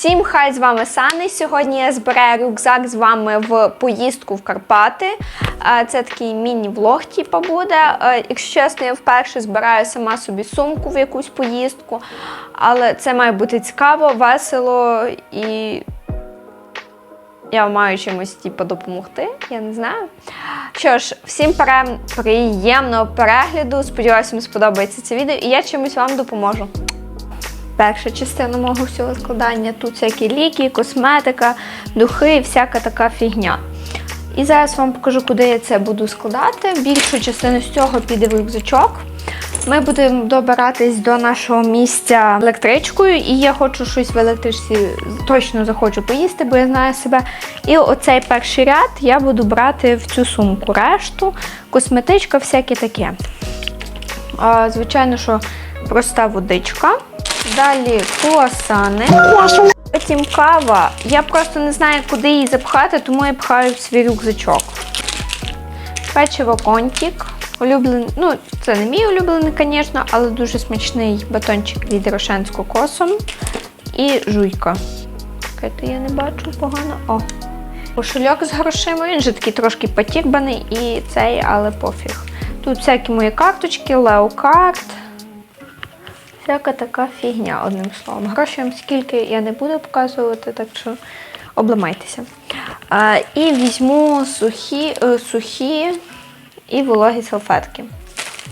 Всім хай з вами Сани. Сьогодні я збираю рюкзак з вами в поїздку в Карпати. Е, Це такий міні-влог, типу, буде. Е, Якщо чесно, я вперше збираю сама собі сумку в якусь поїздку, але це має бути цікаво, весело і я маю чимось типу, допомогти, я не знаю. Що ж, всім приємного перегляду. Сподіваюся, вам сподобається це відео і я чимось вам допоможу. Перша частина мого всього складання. Тут всякі ліки, косметика, духи і всяка така фігня. І зараз вам покажу, куди я це буду складати. Більшу частину з цього піде в рюкзачок. Ми будемо добиратись до нашого місця електричкою, і я хочу щось в електричці точно захочу поїсти, бо я знаю себе. І оцей перший ряд я буду брати в цю сумку. Решту, косметичка, всяке таке. Звичайно, що проста водичка. Далі круасани. Потім кава. Я просто не знаю, куди її запхати, тому я пхаю в свій рюкзачок. Печиво контік. Улюблений, ну, це не мій улюблений, звісно, але дуже смачний батончик від Рошен з кокосом. І жуйка. Чекайте, я не бачу погано. О. Кошельок з грошима, він же такий трошки потірбаний і цей, але пофіг. Тут всякі мої карточки, леокарт. Всяка така фігня, одним словом. Грошей вам скільки я не буду показувати, так що обламайтеся. А, і візьму сухі, е, сухі і вологі салфетки.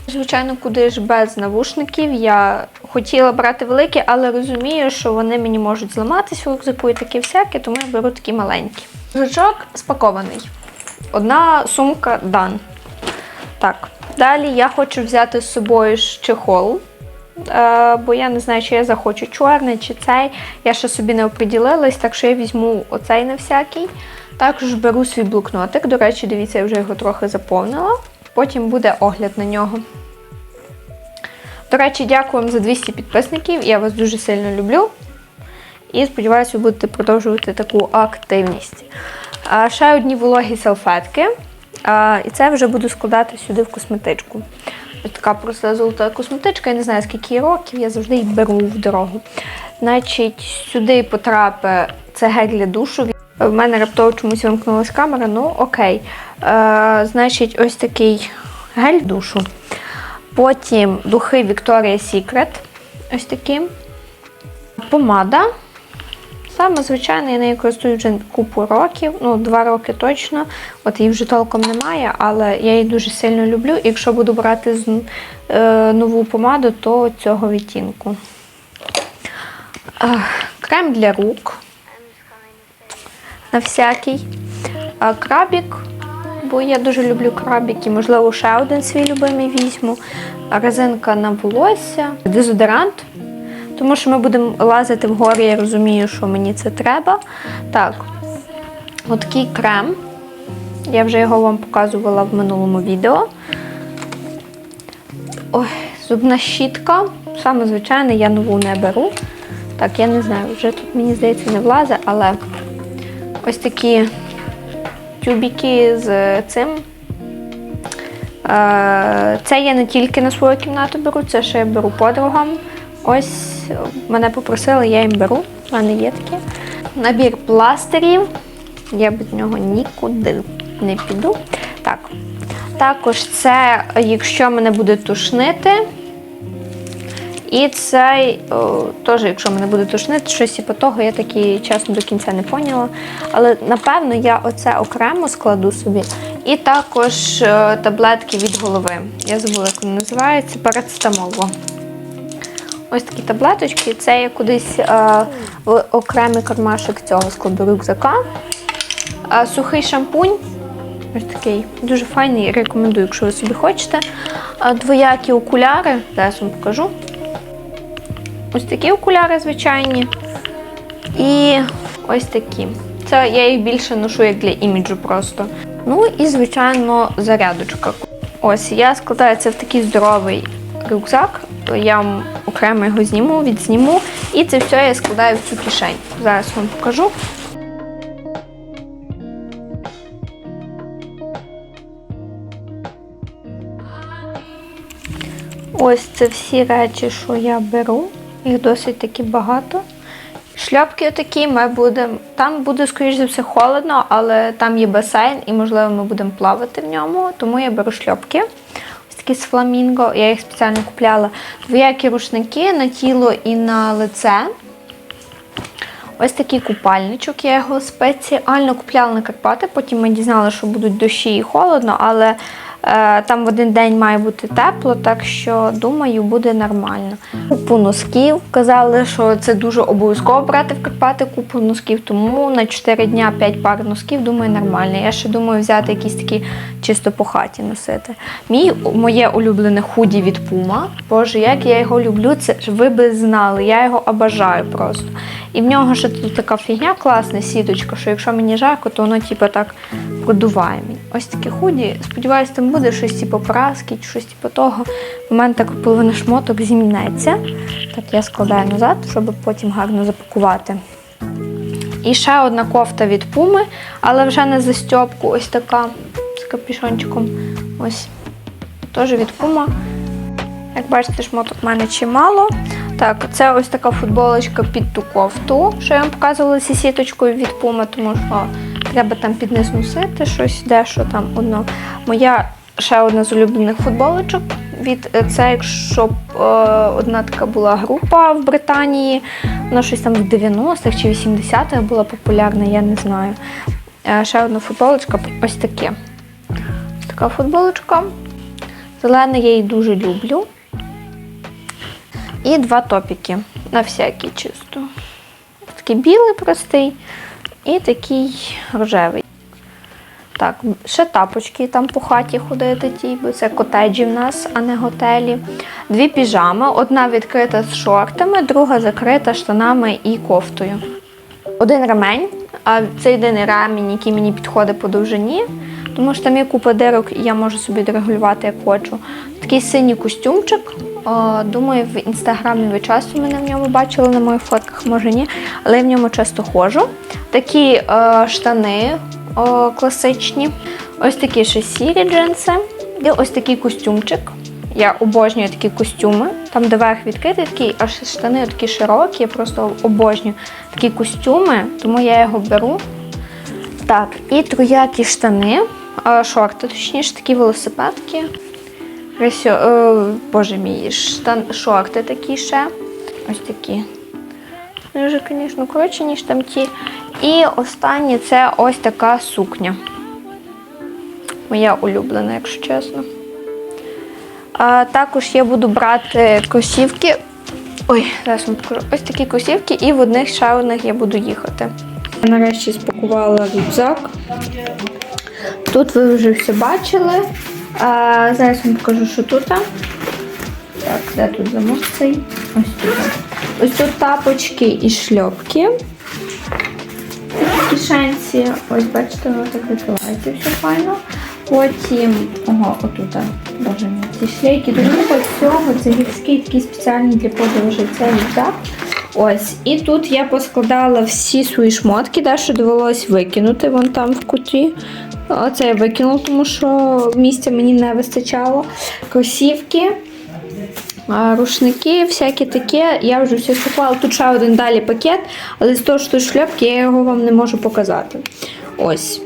Звичайно, куди ж без навушників. Я хотіла брати великі, але розумію, що вони мені можуть зламатись в рюкзаку і таке всяке, тому я беру такі маленькі. Рюкзачок спакований. Одна сумка дан. Так, далі я хочу взяти з собою чехол. Е, бо я не знаю, чи я захочу чорний чи цей. Я ще собі не оприділилась, так що я візьму оцей на всякий. Також беру свій блокнотик. До речі, дивіться, я вже його трохи заповнила. Потім буде огляд на нього. До речі, дякую вам за 200 підписників. Я вас дуже сильно люблю. І сподіваюся, ви будете продовжувати таку активність. А, ще одні вологі салфетки. А, і це вже буду складати сюди в косметичку. Така проста золота косметичка, я не знаю, скільки їй років, я завжди її беру в дорогу. Значить, сюди потрапить це гель для душу. В мене раптово чомусь вимкнулася камера, ну окей. Е, значить, ось такий гель душу. Потім духи Victoria's Secret. Ось такі. Помада. Саме звичайно, я нею користуюсь вже купу років, ну, два роки точно. От її вже толком немає, але я її дуже сильно люблю. І якщо буду брати з, е, нову помаду, то цього відтінку. Е, крем для рук. На всякий. Е, крабік, бо я дуже люблю крабіки. Можливо, ще один свій любимий візьму. Резинка на волосся, дезодорант. Тому що ми будемо лазити в горі, я розумію, що мені це треба. Так, отакий крем. Я вже його вам показувала в минулому відео. Ой, зубна щітка. Саме звичайне, я нову не беру. Так, я не знаю, вже тут, мені здається, не влазить, але ось такі тюбіки з цим. Е, Це я не тільки на свою кімнату беру, це ще я беру подругам. Ось мене попросили, я їм беру. У мене є таке. Набір пластирів. Я без нього нікуди не піду. Так. Також це, якщо мене буде тушнити. І цей, о, теж, якщо мене буде тушнити, щось типу того, я таки чесно до кінця не поняла. Але напевно я оце окремо складу собі. І також е, таблетки від голови. Я забула, як вони називаються, парацетамол. Ось такі таблеточки. Це я кудись е, в окремий кармашик цього складу рюкзака. Е, сухий шампунь. Ось такий дуже файний, рекомендую, якщо ви собі хочете. Е, двоякі окуляри, зараз вам покажу. Ось такі окуляри звичайні. І ось такі. Це я їх більше ношу як для іміджу просто. Ну і, звичайно, зарядочка. Ось я складаю це в такий здоровий рюкзак. Я окремо його зніму, відзніму. І це все я складаю в цю кишень. Зараз вам покажу. Ось це всі речі, що я беру. Їх досить таки багато. Шльопки такі ми будемо. Там буде, скоріш за все, холодно, але там є басейн і, можливо, ми будемо плавати в ньому. Тому я беру шльопки. Такі з фламінго. Я їх спеціально купляла. Двоякі рушники на тіло і на лице. Ось такий купальничок, я його спеціально купляла на Карпати. Потім ми дізналися, що будуть дощі і холодно, але там в один день має бути тепло, так що думаю, буде нормально. Купу носків казали, що це дуже обов'язково брати в Карпати купу носків, тому на 4 дня 5 пар носків, думаю, нормально. Я ще думаю взяти якісь такі чисто по хаті носити. Мій, моє улюблене худі від Puma. Боже, як я його люблю, це ви би знали. Я його обожаю просто. І в нього ще тут така фігня класна, сіточка, що якщо мені жарко, то воно типу так продуває мені. Ось такі худі. Сподіваюсь, там буде щось типу праски, щось типу того. У мене так половина шмоток зімнеться. Так я складаю назад, щоб потім гарно запакувати. І ще одна кофта від Пуми, але вже не застьопку, ось така з капюшончиком. Ось теж від Puma. Як бачите, шмоток в мене чимало. Так, це ось така футболочка під ту кофту, що я вам показувала зі сіточкою від Puma, тому що треба там під низ носити щось, дещо там одно. Моя ще одна з улюблених футболочок. Від це, якщо б е, одна така була група в Британії, вона щось там в 90-х чи 80-х була популярна, я не знаю. Е, ще одна футболочка, ось таке. Ось така футболочка. Зелена я її дуже люблю. І два топіки на всякий чисто. Такий білий простий і такий рожевий. Так, ще тапочки там по хаті ходити, ті, бо це котеджі в нас, а не готелі. Дві піжами, одна відкрита з шортами, друга закрита штанами і кофтою. Один ремень, а це єдиний ремінь, який мені підходить по довжині, тому що там є купа дирок, і я можу собі регулювати як хочу. Такий синій костюмчик. Думаю, в інстаграмі ви часто мене в ньому бачили на моїх фотках, може ні, але я в ньому часто ходжу. Такі штани класичні, ось такі ще сірі джинси, і ось такий костюмчик. Я обожнюю такі костюми, там де верх відкритий, такий, аж штани такі широкі, я просто обожнюю такі костюми, тому я його беру. Так, і троякі штани, шорти, точніше, такі велосипедки. Рисю, е, боже мій, штан, шорти такі ще. Ось такі. Вони вже, звісно, коротші, ніж там ті. І останнє це ось така сукня. Моя улюблена, якщо чесно. А, також я буду брати кросівки. Ой, зараз вам покажу. Ось такі кросівки, і в одних ще я буду їхати. Нарешті спакувала рюкзак. Тут ви вже все бачили. А, зараз вам покажу, що тут. Так, де тут замок цей? Ось тут. Ось тут тапочки і шльопки. Кишенці. Ось бачите, воно так відкривається все файно. Потім, ого, отут, боже мій, ці шлейки. Дуже багато всього. Це гірський такий спеціальний для подорожей. Це рюкзак. Ось. І тут я поскладала всі свої шмотки, де що довелось викинути вон там в куті. Оце я викинула, тому що місця мені не вистачало. Кросівки, рушники, всяке таке. Я вже все спакувала. Тут ще один далі пакет, але з того, що тут шляпки, я його вам не можу показати. Ось.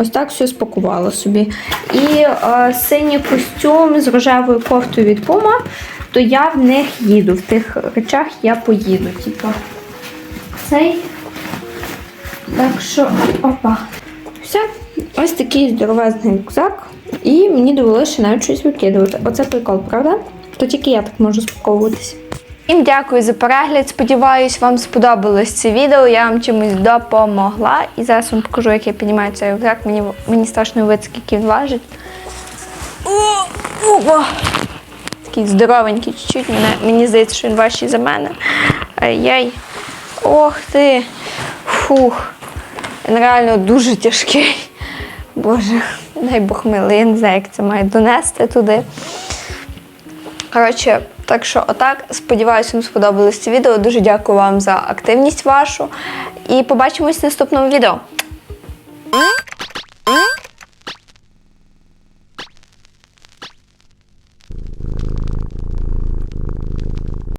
Ось так все спакувала собі. І е, синій костюм з рожевою кофтою від Puma, то я в них їду. В тих речах я поїду. Типу. Цей. Так що, опа. Все. Ось такий здоровезний рюкзак. І мені довелося ще навіть щось викидувати. Оце прикол, правда? То тільки я так можу спаковуватися. Всім дякую за перегляд. Сподіваюсь, вам сподобалось це відео. Я вам чимось допомогла. І зараз вам покажу, як я піднімаю цей рюкзак. Мені, мені страшно уявити, скільки він важить. Такий здоровенький чуть-чуть. Мене, мені здається, що він важчий за мене. Ай-яй. Ох ти. Фух. Він реально дуже тяжкий. Боже, дай Бог милий, я не знаю, як це має донести туди. Коротше, так що отак. Сподіваюся, вам сподобалось це відео. Дуже дякую вам за активність вашу. І побачимось в наступному відео.